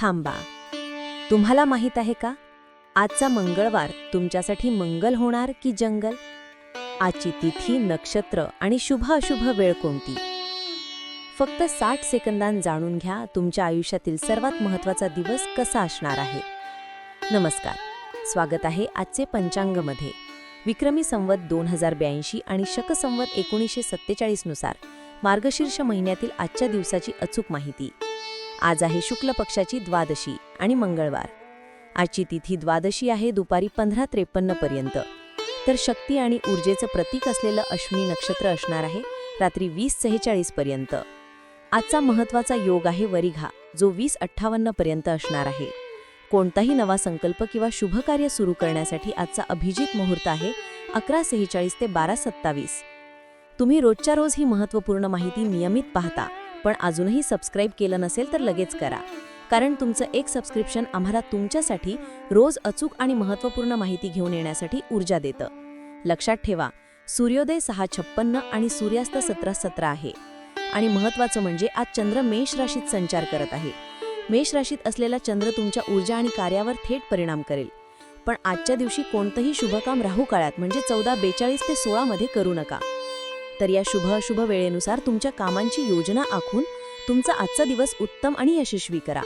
थांबा. तुम्हाला माहीत आहे का? आजचा मंगळवार तुमच्यासाठी मंगल होणार की जंगल? आजची तिथी नक्षत्र आणि शुभ अशुभ वेळ कोणती? फक्त साठ सेकंदांत जाणून घ्या तुमच्या आयुष्यातील सर्वात महत्त्वाचा दिवस कसा असणार आहे. नमस्कार. स्वागत आहे आजचे पंचांगमध्ये. विक्रमी संवत दोन हजार ब्याऐंशी आणि शक संवत एकोणीसशे सत्तेचाळीसनुसार मार्गशीर्ष महिन्यातील आजच्या दिवसाची अचूक माहिती. आज आहे शुक्ल पक्षाची द्वादशी आणि मंगळवार. आजची तिथी द्वादशी आहे दुपारी पंधरा त्रेपन्न पर्यंत. तर शक्ती आणि ऊर्जेचं प्रतीक असलेलं अश्विनी नक्षत्र असणार आहे रात्री वीस सेहेचाळीस पर्यंत. आजचा महत्त्वाचा योग आहे वरिघा जो वीस अठ्ठावन्न पर्यंत असणार आहे. कोणताही नवा संकल्प किंवा शुभकार्य सुरू करण्यासाठी आजचा अभिजित मुहूर्त आहे अकरा सेहेचाळीस ते बारा सत्तावीस. तुम्ही रोजच्या रोज ही महत्त्वपूर्ण माहिती नियमित पाहता. पण अजूनही सबस्क्राईब केलं नसेल तर लगेच करा. कारण तुमचं एक सबस्क्रिप्शन आम्हाला तुमच्यासाठी रोज अचूक आणि महत्त्वपूर्ण माहिती घेऊन येण्यासाठी ऊर्जा देतं. लक्षात ठेवा सूर्योदय सहा छप्पन्न आणि सूर्यास्त सतरा सतरा आहे. आणि महत्त्वाचं म्हणजे आज चंद्र मेष राशीत संचार करत आहे. मेष राशीत असलेला चंद्र तुमच्या ऊर्जा आणि कार्यावर थेट परिणाम करेल. पण आजच्या दिवशी कोणतंही शुभकाम राहू काळात म्हणजे चौदा बेचाळीस ते सोळामध्ये करू नका. तर या शुभ अशुभ वेळेनुसार तुमच्या कामांची योजना आखून तुमचा आजचा दिवस उत्तम आणि यशस्वी करा.